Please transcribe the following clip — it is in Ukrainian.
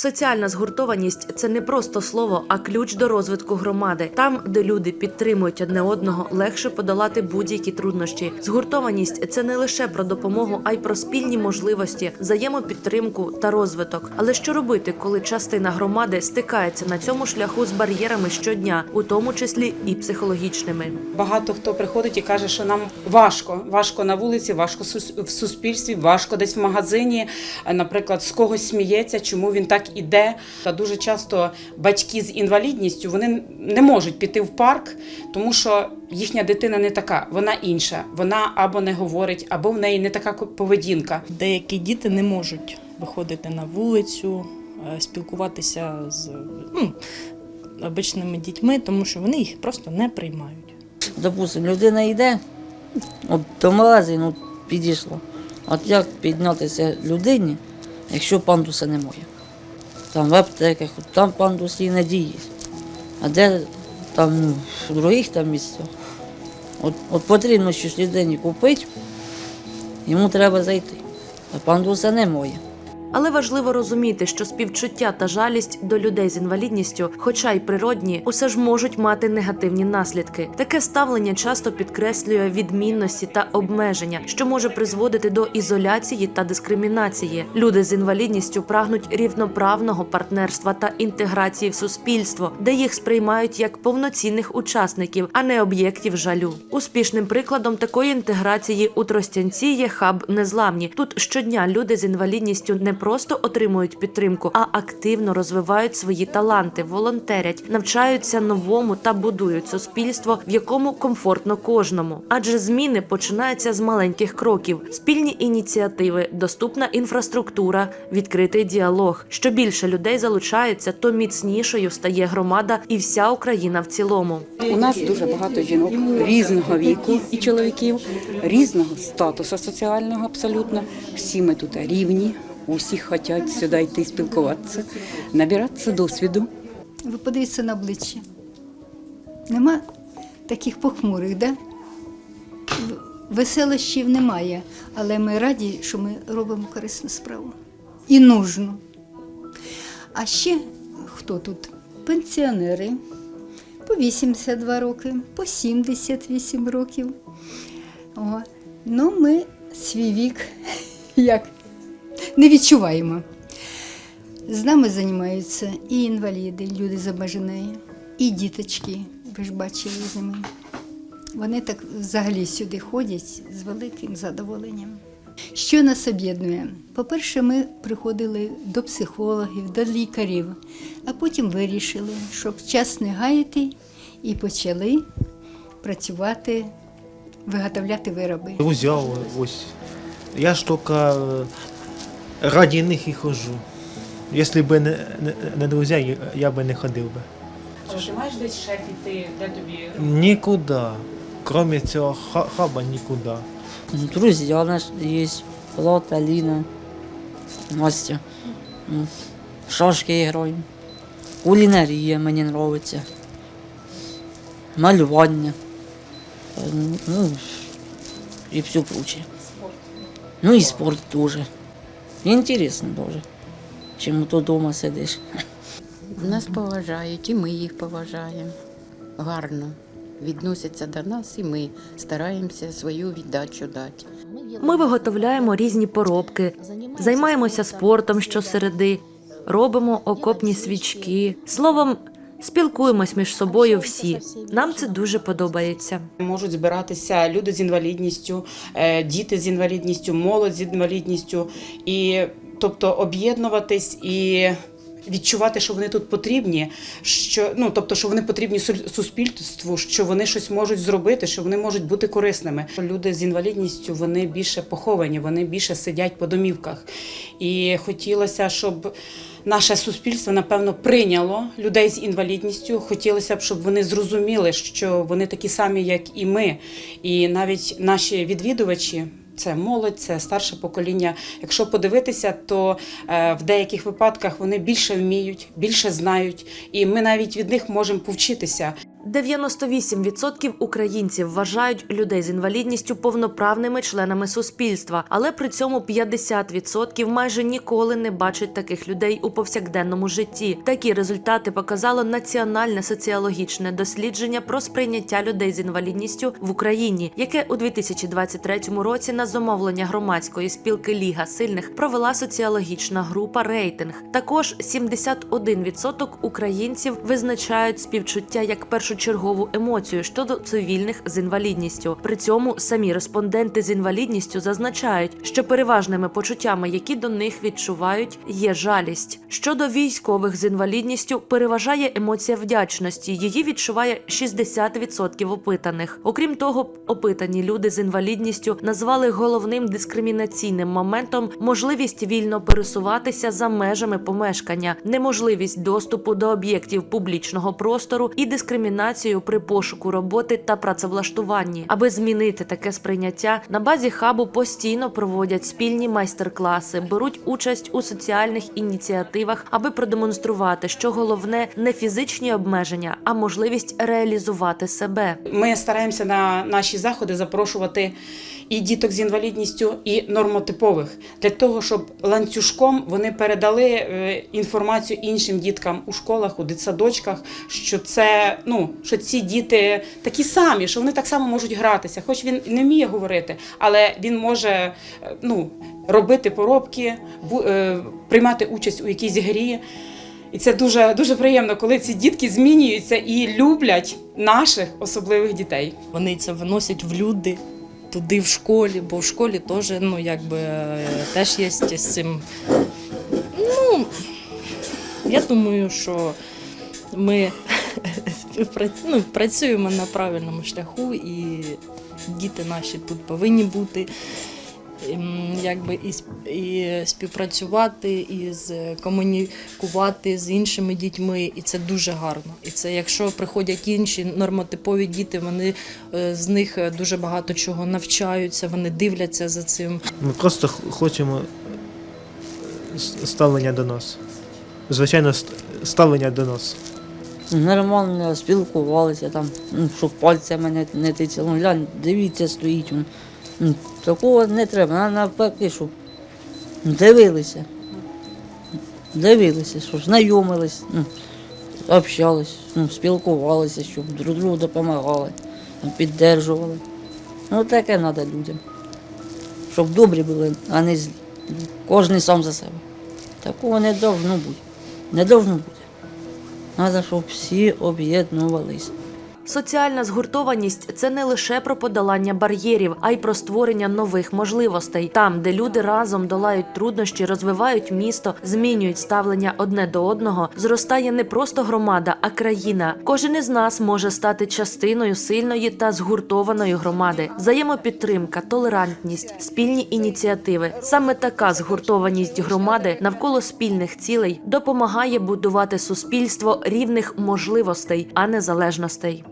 Соціальна згуртованість це не просто слово, а ключ до розвитку громади. Там, де люди підтримують одне одного, легше подолати будь-які труднощі. Згуртованість це не лише про допомогу, а й про спільні можливості, взаємопідтримку та розвиток. Але що робити, коли частина громади стикається на цьому шляху з бар'єрами щодня, у тому числі і психологічними? Багато хто приходить і каже, що нам важко. Важко на вулиці, важко в суспільстві, важко десь в магазині. Наприклад, з когось сміється, чому він так іде. Та дуже часто батьки з інвалідністю вони не можуть піти в парк, тому що їхня дитина не така, вона інша. Вона або не говорить, або в неї не така поведінка. Деякі діти не можуть виходити на вулицю, е, спілкуватися з ну, обичними дітьми, тому що вони їх просто не приймають. Допустим, людина йде, от до магазину підійшла. От як піднятися людині, якщо пандуса немає? Там в аптеках, там пандус і не діє. А де там в других там місцях? От, от потрібно щось людині купити, йому треба зайти. А пандуса немає. Але важливо розуміти, що співчуття та жалість до людей з інвалідністю, хоча й природні, усе ж можуть мати негативні наслідки. Таке ставлення часто підкреслює відмінності та обмеження, що може призводити до ізоляції та дискримінації. Люди з інвалідністю прагнуть рівноправного партнерства та інтеграції в суспільство, де їх сприймають як повноцінних учасників, а не об'єктів жалю. Успішним прикладом такої інтеграції у Тростянці є хаб незламні. Тут щодня люди з інвалідністю не просто отримують підтримку, а активно розвивають свої таланти, волонтерять, навчаються новому та будують суспільство, в якому комфортно кожному. Адже зміни починаються з маленьких кроків, спільні ініціативи, доступна інфраструктура, відкритий діалог. Що більше людей залучається, то міцнішою стає громада і вся Україна в цілому. У нас дуже багато жінок різного віку і чоловіків, різного статусу соціального абсолютно. Всі ми тут рівні, усі хочуть сюди йти спілкуватися, набиратися досвіду. Ви подивіться на обличчя. Нема таких похмурих, да? Веселощів немає, але ми раді, що ми робимо корисну справу. І нужну. А ще хто тут? Пенсіонери по 82 роки, по 78 років. О, ну, ми свій вік як не відчуваємо. З нами займаються і інваліди, люди з обмеженою, і діточки, ви ж бачили з ними. Вони так взагалі сюди ходять з великим задоволенням. Що нас об'єднує? По-перше, ми приходили до психологів, до лікарів, а потім вирішили, щоб час не гаяти, і почали працювати, виготовляти вироби. Друзья, ось. Я ж тільки е, раді них і хожу. Якщо б не, не, не друзі, я- би не ходив би. Ти маєш десь ще піти, де тобі Нікуди. Крім цього хаба нікуди. Друзі, у нас є Лота, Аліна, Настя. Шашки граємо. Кулінарія мені подобається. Малювання. Е, Ну, і все прочее. Ну і спорт теж. Інтересно дуже. Чим ти вдома сидиш. Нас поважають, і ми їх поважаємо. Гарно відносяться до нас, і ми стараємося свою віддачу дати. Ми виготовляємо різні поробки, займаємося спортом щосереди, робимо окопні свічки. Словом, спілкуємось між собою всі. Нам це дуже подобається. можуть збиратися люди з інвалідністю, е, діти з інвалідністю, молодь з інвалідністю, і тобто об'єднуватись і. Відчувати, що вони тут потрібні, що ну тобто, що вони потрібні су- суспільству, що вони щось можуть зробити, що вони можуть бути корисними. Люди з інвалідністю вони більше поховані, вони більше сидять по домівках. І хотілося, щоб наше суспільство напевно прийняло людей з інвалідністю. Хотілося б, щоб вони зрозуміли, що вони такі самі, як і ми, і навіть наші відвідувачі. Це молодь, це старше покоління. Якщо подивитися, то е, в деяких випадках вони більше вміють, більше знають, і ми навіть від них можемо повчитися. 98% українців вважають людей з інвалідністю повноправними членами суспільства, але при цьому 50% майже ніколи не бачать таких людей у повсякденному житті. Такі результати показало національне соціологічне дослідження про сприйняття людей з інвалідністю в Україні, яке у 2023 році на замовлення громадської спілки Ліга сильних провела соціологічна група рейтинг. Також 71% українців визначають співчуття як першочергову емоцію щодо цивільних з інвалідністю. При цьому самі респонденти з інвалідністю зазначають, що переважними почуттями, які до них відчувають, є жалість. Щодо військових з інвалідністю, переважає емоція вдячності. Її відчуває 60% опитаних. Окрім того, опитані люди з інвалідністю назвали головним дискримінаційним моментом можливість вільно пересуватися за межами помешкання, неможливість доступу до об'єктів публічного простору і дискримінацію при пошуку роботи та працевлаштуванні. Аби змінити таке сприйняття, на базі хабу постійно проводять спільні майстер-класи, беруть участь у соціальних ініціативах, аби продемонструвати, що головне не фізичні обмеження, а можливість реалізувати себе. Ми стараємося на наші заходи запрошувати і діток з інвалідністю, і нормотипових для того, щоб ланцюжком вони передали е, інформацію іншим діткам у школах, у дитсадочках, що це ну що ці діти такі самі, що вони так само можуть гратися. Хоч він не вміє говорити, але він може е, ну, робити поробки, е, приймати участь у якійсь грі. І це дуже дуже приємно, коли ці дітки змінюються і люблять наших особливих дітей. Вони це виносять в люди. Туди в школі, бо в школі теж ну, якби, е, теж є з цим. Ну, я думаю, що ми ну, працюємо на правильному шляху, і діти наші тут повинні бути. Якби і, і співпрацювати, і з- комунікувати з іншими дітьми, і це дуже гарно. І це якщо приходять інші нормотипові діти, вони е, з них е, дуже багато чого навчаються, вони дивляться за цим. Ми просто хочемо ставлення до нас. Звичайно, ставлення до нас. Нормально спілкувалися там, ну, щоб пальцями не, не тицяли. Глянь, дивіться, стоїть. він. Такого не треба. На- Навпаки, щоб дивилися. Дивилися, щоб знайомились, ну, общались, ну, спілкувалися, щоб друг другу допомагали, піддержували. Ну, таке треба людям. Щоб добрі були, а не злі. Кожен сам за себе. Такого не повинно бути. Не повинно бути. Треба, щоб всі об'єднувалися. Соціальна згуртованість це не лише про подолання бар'єрів, а й про створення нових можливостей. Там, де люди разом долають труднощі, розвивають місто, змінюють ставлення одне до одного, зростає не просто громада, а країна. Кожен із нас може стати частиною сильної та згуртованої громади. Взаємопідтримка, толерантність, спільні ініціативи. Саме така згуртованість громади навколо спільних цілей допомагає будувати суспільство рівних можливостей, а не залежностей.